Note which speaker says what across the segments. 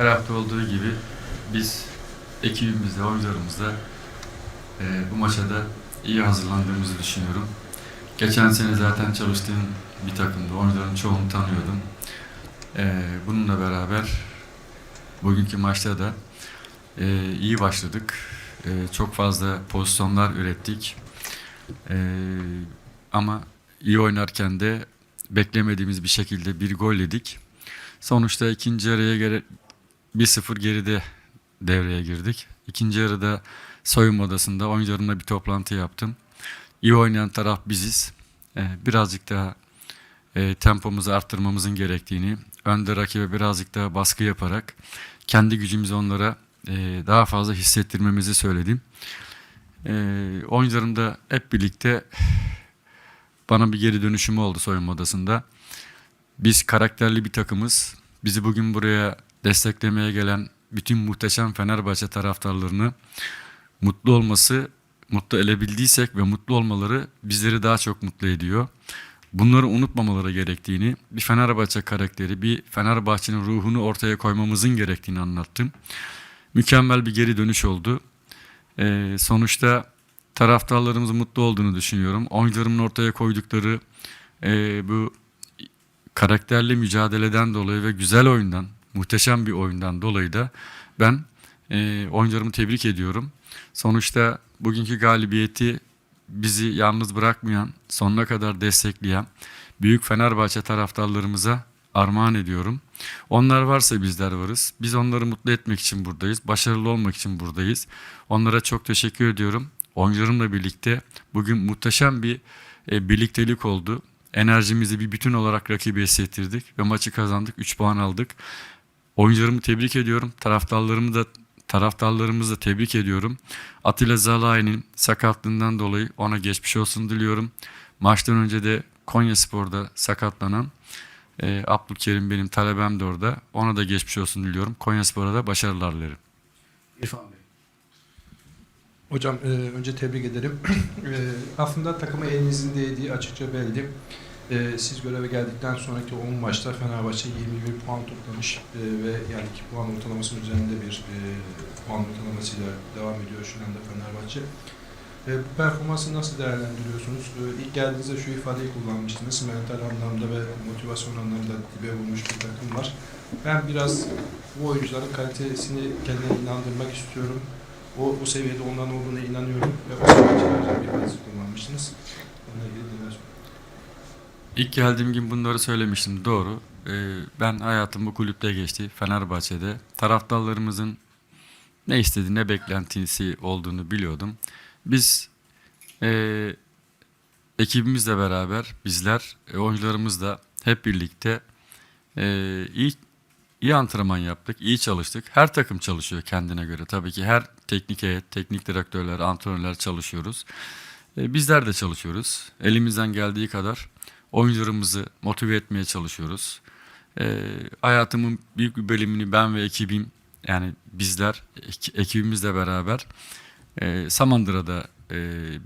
Speaker 1: her hafta olduğu gibi biz ekibimizle, oyuncularımızla e, bu maça da iyi hazırlandığımızı düşünüyorum. Geçen sene zaten çalıştığım bir takımdı. Oyuncuların çoğunu tanıyordum. E, bununla beraber bugünkü maçta da e, iyi başladık. E, çok fazla pozisyonlar ürettik. E, ama iyi oynarken de beklemediğimiz bir şekilde bir gol yedik. Sonuçta ikinci göre 1-0 geride devreye girdik. İkinci yarıda soyunma odasında oyuncularımla bir toplantı yaptım. İyi oynayan taraf biziz. Ee, birazcık daha e, tempomuzu arttırmamızın gerektiğini, önde rakibe birazcık daha baskı yaparak kendi gücümüzü onlara e, daha fazla hissettirmemizi söyledim. E, oyuncularım da hep birlikte bana bir geri dönüşüm oldu soyunma odasında. Biz karakterli bir takımız. Bizi bugün buraya desteklemeye gelen bütün muhteşem Fenerbahçe taraftarlarını mutlu olması, mutlu elebildiysek ve mutlu olmaları bizleri daha çok mutlu ediyor. Bunları unutmamaları gerektiğini, bir Fenerbahçe karakteri, bir Fenerbahçe'nin ruhunu ortaya koymamızın gerektiğini anlattım. Mükemmel bir geri dönüş oldu. Ee, sonuçta taraftarlarımızın mutlu olduğunu düşünüyorum. Oyuncularımın ortaya koydukları e, bu karakterli mücadeleden dolayı ve güzel oyundan, muhteşem bir oyundan dolayı da ben e, oyuncularımı tebrik ediyorum. Sonuçta bugünkü galibiyeti bizi yalnız bırakmayan, sonuna kadar destekleyen büyük Fenerbahçe taraftarlarımıza armağan ediyorum. Onlar varsa bizler varız. Biz onları mutlu etmek için buradayız. Başarılı olmak için buradayız. Onlara çok teşekkür ediyorum. Oyuncularımla birlikte bugün muhteşem bir e, birliktelik oldu. Enerjimizi bir bütün olarak rakibe hissettirdik ve maçı kazandık. 3 puan aldık. Oyuncularımı tebrik ediyorum. Taraftarlarımı da taraftarlarımızı da tebrik ediyorum. Atilla Zalai'nin sakatlığından dolayı ona geçmiş olsun diliyorum. Maçtan önce de Konya Spor'da sakatlanan e, Abdülkerim benim talebem de orada. Ona da geçmiş olsun diliyorum. Konya Spor'a da başarılar dilerim.
Speaker 2: İrfan Bey. Hocam e, önce tebrik ederim. e, aslında takıma elinizin değdiği açıkça belli. E, siz göreve geldikten sonraki 10 maçta Fenerbahçe 21 puan toplamış e, ve yani 2 puan ortalamasının üzerinde bir e, puan ortalamasıyla devam ediyor şu anda Fenerbahçe. E, bu performansı nasıl değerlendiriyorsunuz? E, ilk geldiğinizde şu ifadeyi kullanmıştınız. Mental anlamda ve motivasyon anlamda dibe vurmuş bir takım var. Ben biraz bu oyuncuların kalitesini kendine inandırmak istiyorum. O, o seviyede onların olduğuna inanıyorum ve o seviyede bir hadis kullanmıştınız. Onunla ilgili neler?
Speaker 1: İlk geldiğim gün bunları söylemiştim. Doğru. Ee, ben hayatım bu kulüpte geçti. Fenerbahçe'de. Taraftarlarımızın ne istediği, ne beklentisi olduğunu biliyordum. Biz e, ekibimizle beraber, bizler, e, oyuncularımız da hep birlikte e, iyi, iyi antrenman yaptık, iyi çalıştık. Her takım çalışıyor kendine göre. Tabii ki her teknik heyet, teknik direktörler, antrenörler çalışıyoruz. E, bizler de çalışıyoruz. Elimizden geldiği kadar oyuncularımızı motive etmeye çalışıyoruz. E, hayatımın büyük bir bölümünü ben ve ekibim yani bizler ek- ekibimizle beraber e, Samandıra'da e,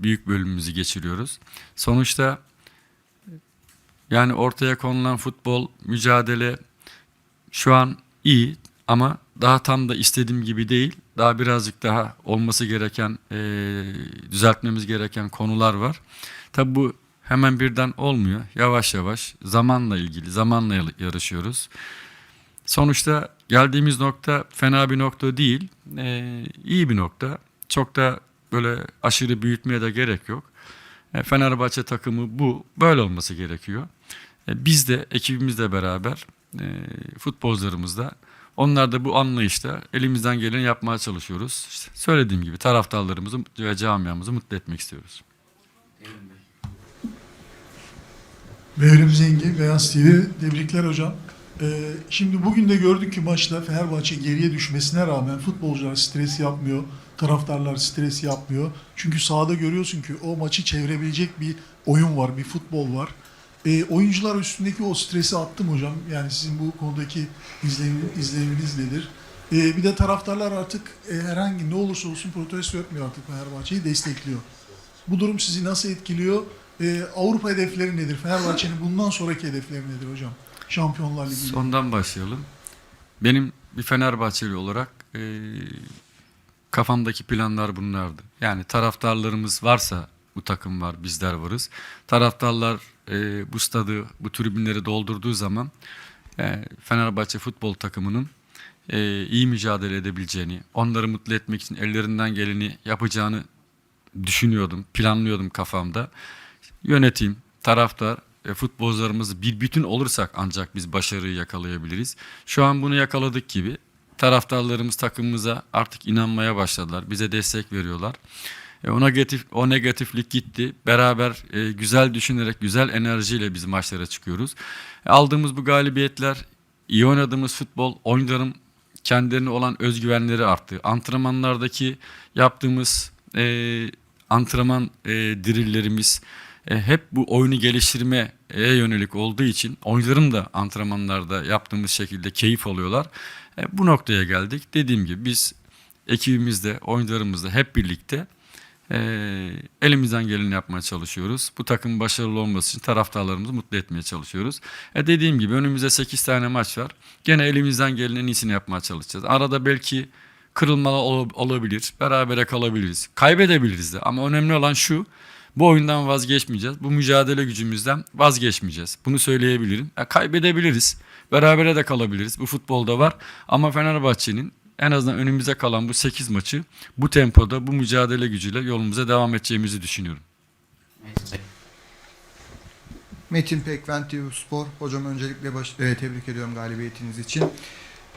Speaker 1: büyük bölümümüzü geçiriyoruz. Sonuçta yani ortaya konulan futbol mücadele şu an iyi ama daha tam da istediğim gibi değil. Daha birazcık daha olması gereken, e, düzeltmemiz gereken konular var. Tabi bu hemen birden olmuyor. Yavaş yavaş zamanla ilgili, zamanla yarışıyoruz. Sonuçta geldiğimiz nokta fena bir nokta değil. E, iyi bir nokta. Çok da böyle aşırı büyütmeye de gerek yok. E, Fenerbahçe takımı bu. Böyle olması gerekiyor. E, biz de ekibimizle beraber e, futbolcularımızla onlar da bu anlayışta elimizden geleni yapmaya çalışıyoruz. İşte söylediğim gibi taraftarlarımızı ve camiamızı mutlu etmek istiyoruz.
Speaker 3: Mevrim Zengin, Beyaz TV. Tebrikler hocam. Ee, şimdi bugün de gördük ki maçta Fenerbahçe geriye düşmesine rağmen futbolcular stres yapmıyor, taraftarlar stres yapmıyor. Çünkü sahada görüyorsun ki o maçı çevirebilecek bir oyun var, bir futbol var. Ee, oyuncular üstündeki o stresi attı mı hocam? Yani sizin bu konudaki izlenim, nedir? Ee, bir de taraftarlar artık e, herhangi ne olursa olsun protesto etmiyor artık Fenerbahçe'yi destekliyor. Bu durum sizi nasıl etkiliyor? Ee, Avrupa hedefleri nedir? Fenerbahçe'nin bundan sonraki hedefleri nedir hocam? Şampiyonlar Ligi.
Speaker 1: Sondan başlayalım. Benim bir Fenerbahçeli olarak e, kafamdaki planlar bunlardı. Yani taraftarlarımız varsa bu takım var, bizler varız. Taraftarlar e, bu stadı, bu tribünleri doldurduğu zaman e, Fenerbahçe futbol takımının e, iyi mücadele edebileceğini, onları mutlu etmek için ellerinden geleni yapacağını düşünüyordum, planlıyordum kafamda. Yönetim, taraftar, e, futbolcularımız bir bütün olursak ancak biz başarıyı yakalayabiliriz. Şu an bunu yakaladık gibi. Taraftarlarımız takımımıza artık inanmaya başladılar. Bize destek veriyorlar. E, o negatif o negatiflik gitti. Beraber e, güzel düşünerek, güzel enerjiyle biz maçlara çıkıyoruz. E, aldığımız bu galibiyetler, iyi oynadığımız futbol, oyuncuların kendilerine olan özgüvenleri arttı. Antrenmanlardaki yaptığımız e, antrenman e, dirillerimiz e, hep bu oyunu geliştirmeye yönelik olduğu için oyuncuların da antrenmanlarda yaptığımız şekilde keyif alıyorlar. E, bu noktaya geldik. Dediğim gibi biz ekibimizde, oyuncularımızla hep birlikte e, elimizden geleni yapmaya çalışıyoruz. Bu takım başarılı olması için taraftarlarımızı mutlu etmeye çalışıyoruz. E, dediğim gibi önümüzde 8 tane maç var. Gene elimizden gelenin en iyisini yapmaya çalışacağız. Arada belki kırılmalar ol- olabilir, berabere kalabiliriz, kaybedebiliriz de. Ama önemli olan şu, bu oyundan vazgeçmeyeceğiz. Bu mücadele gücümüzden vazgeçmeyeceğiz. Bunu söyleyebilirim. Ya kaybedebiliriz. Berabere de kalabiliriz. Bu futbolda var. Ama Fenerbahçe'nin en azından önümüze kalan bu 8 maçı bu tempoda, bu mücadele gücüyle yolumuza devam edeceğimizi düşünüyorum.
Speaker 4: Metin Pekven Spor. Hocam öncelikle baş, e, tebrik ediyorum galibiyetiniz için.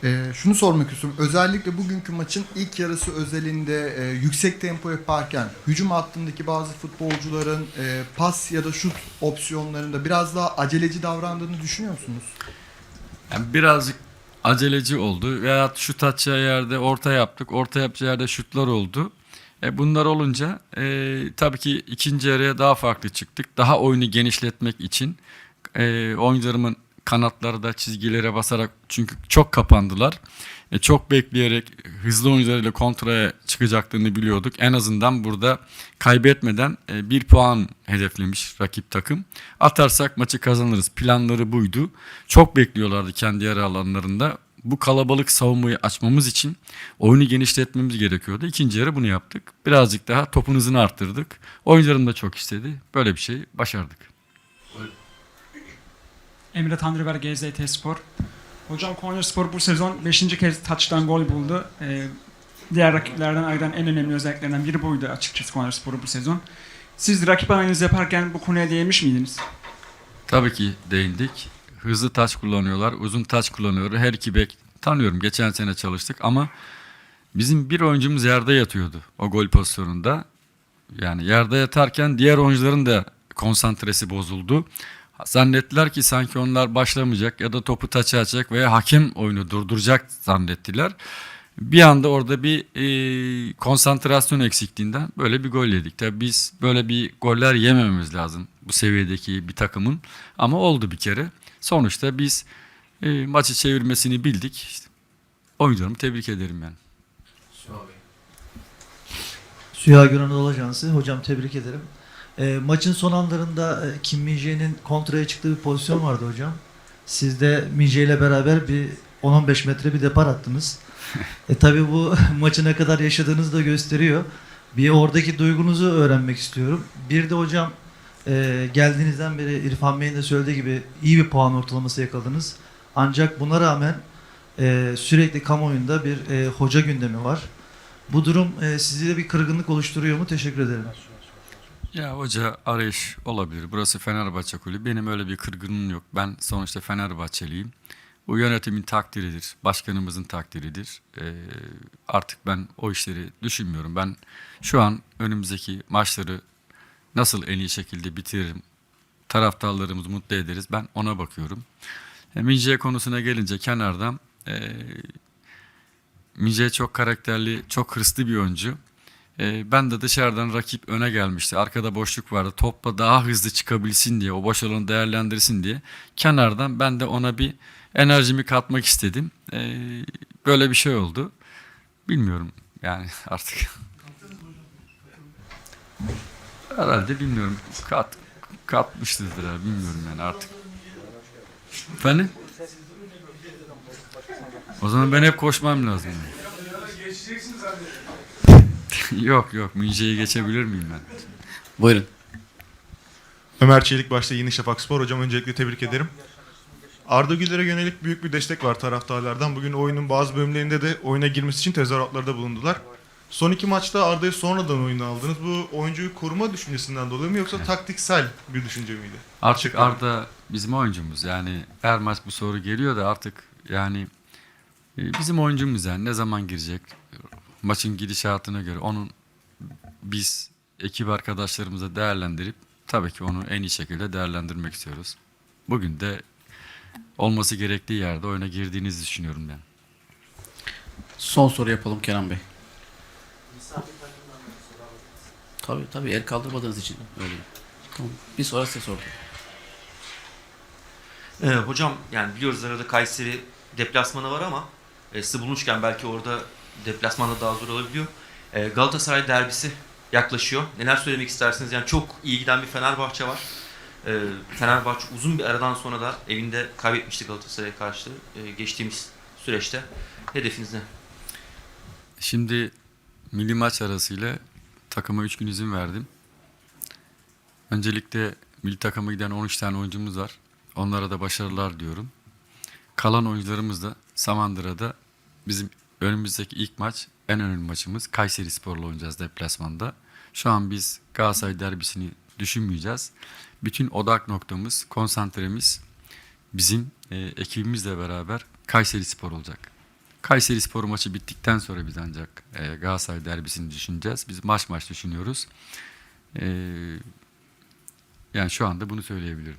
Speaker 4: E, şunu sormak istiyorum. Özellikle bugünkü maçın ilk yarısı özelinde e, yüksek tempo yaparken hücum hattındaki bazı futbolcuların e, pas ya da şut opsiyonlarında biraz daha aceleci davrandığını düşünüyor musunuz?
Speaker 1: Yani birazcık aceleci oldu. Veya şut atacağı yerde orta yaptık. Orta yapacağı yerde şutlar oldu. E bunlar olunca e, tabii ki ikinci yarıya daha farklı çıktık. Daha oyunu genişletmek için e, oyuncularımın kanatları da çizgilere basarak çünkü çok kapandılar. E, çok bekleyerek hızlı oyuncularıyla kontraya çıkacaklarını biliyorduk. En azından burada kaybetmeden e, bir puan hedeflemiş rakip takım. Atarsak maçı kazanırız. Planları buydu. Çok bekliyorlardı kendi yarı alanlarında. Bu kalabalık savunmayı açmamız için oyunu genişletmemiz gerekiyordu. İkinci yarı bunu yaptık. Birazcık daha topun hızını arttırdık. Oyuncularım da çok istedi. Böyle bir şey başardık.
Speaker 5: Emre Tanrıver GZT Spor. Hocam Konya Spor bu sezon 5. kez taçtan gol buldu. Ee, diğer rakiplerden ayıran en önemli özelliklerinden biri buydu açıkçası Konya Spor'u bu sezon. Siz rakip analiz yaparken bu konuya değinmiş miydiniz?
Speaker 1: Tabii ki değindik. Hızlı taç kullanıyorlar, uzun taç kullanıyorlar. Her iki bek tanıyorum. Geçen sene çalıştık ama bizim bir oyuncumuz yerde yatıyordu o gol pozisyonunda. Yani yerde yatarken diğer oyuncuların da konsantresi bozuldu. Zannettiler ki sanki onlar başlamayacak ya da topu taça atacak veya hakem oyunu durduracak zannettiler. Bir anda orada bir e, konsantrasyon eksikliğinden böyle bir gol yedik. Tabii biz böyle bir goller yemememiz lazım bu seviyedeki bir takımın. Ama oldu bir kere. Sonuçta biz e, maçı çevirmesini bildik. İşte, oyuncularımı tebrik ederim yani.
Speaker 6: Süha Anadolu Ajansı. Hocam tebrik ederim. E, maçın son anlarında e, Kim Min-jae'nin kontraya çıktığı bir pozisyon vardı hocam. Siz de Min-jae ile beraber bir 10-15 metre bir depar attınız. e tabi bu maçı ne kadar yaşadığınızı da gösteriyor. Bir oradaki duygunuzu öğrenmek istiyorum. Bir de hocam e, geldiğinizden beri İrfan Bey'in de söylediği gibi iyi bir puan ortalaması yakaladınız. Ancak buna rağmen e, sürekli kamuoyunda bir e, hoca gündemi var. Bu durum e, sizde bir kırgınlık oluşturuyor mu? Teşekkür ederim.
Speaker 1: Ya hoca arayış olabilir. Burası Fenerbahçe kulübü. Benim öyle bir kırgınlığım yok. Ben sonuçta Fenerbahçeliyim. Bu yönetimin takdiridir. Başkanımızın takdiridir. Ee, artık ben o işleri düşünmüyorum. Ben şu an önümüzdeki maçları nasıl en iyi şekilde bitiririm, taraftarlarımızı mutlu ederiz. Ben ona bakıyorum. E, Mince konusuna gelince kenardan e, Mince çok karakterli, çok hırslı bir oyuncu. E, ben de dışarıdan rakip öne gelmişti. Arkada boşluk vardı. Topla daha hızlı çıkabilsin diye, o boş alanı değerlendirsin diye. Kenardan ben de ona bir enerjimi katmak istedim. E, böyle bir şey oldu. Bilmiyorum yani artık. Herhalde bilmiyorum. Kat, katmıştır herhalde. Bilmiyorum yani artık. Efendim? O zaman ben hep koşmam lazım. yok yok Mince'yi geçebilir miyim ben?
Speaker 7: Buyurun.
Speaker 8: Ömer Çelik başta Yeni Şafak Spor. Hocam öncelikle tebrik ederim. Arda Güler'e yönelik büyük bir destek var taraftarlardan. Bugün oyunun bazı bölümlerinde de oyuna girmesi için tezahüratlarda bulundular. Son iki maçta Arda'yı sonradan oyuna aldınız. Bu oyuncuyu koruma düşüncesinden dolayı mı yoksa taktiksel bir düşünce miydi?
Speaker 1: Artık Arda bizim oyuncumuz. Yani her maç bu soru geliyor da artık yani e, bizim oyuncumuz yani ne zaman girecek maçın gidişatına göre onun biz ekip arkadaşlarımıza değerlendirip tabii ki onu en iyi şekilde değerlendirmek istiyoruz. Bugün de olması gerektiği yerde oyuna girdiğinizi düşünüyorum ben.
Speaker 7: Son soru yapalım Kenan Bey. Tabii tabii el kaldırmadığınız için öyle. Tamam. Bir sonra size sordum.
Speaker 9: Ee, hocam yani biliyoruz arada Kayseri deplasmanı var ama e, sizi bulmuşken belki orada deplasmanda daha zor olabiliyor. E, Galatasaray derbisi yaklaşıyor. Neler söylemek istersiniz? Yani çok iyi giden bir Fenerbahçe var. E, Fenerbahçe uzun bir aradan sonra da evinde kaybetmişti Galatasaray'a karşı e, geçtiğimiz süreçte. Hedefiniz ne?
Speaker 1: Şimdi milli maç arasıyla takıma 3 gün izin verdim. Öncelikle milli takıma giden 13 tane oyuncumuz var. Onlara da başarılar diyorum. Kalan oyuncularımız da Samandıra'da bizim önümüzdeki ilk maç en önemli maçımız Kayseri Spor'la oynayacağız deplasmanda. Şu an biz Galatasaray derbisini düşünmeyeceğiz. Bütün odak noktamız, konsantremiz bizim e, ekibimizle beraber Kayseri Spor olacak. Kayseri Spor maçı bittikten sonra biz ancak e, Galatasaray derbisini düşüneceğiz. Biz maç maç düşünüyoruz. E, yani şu anda bunu söyleyebilirim.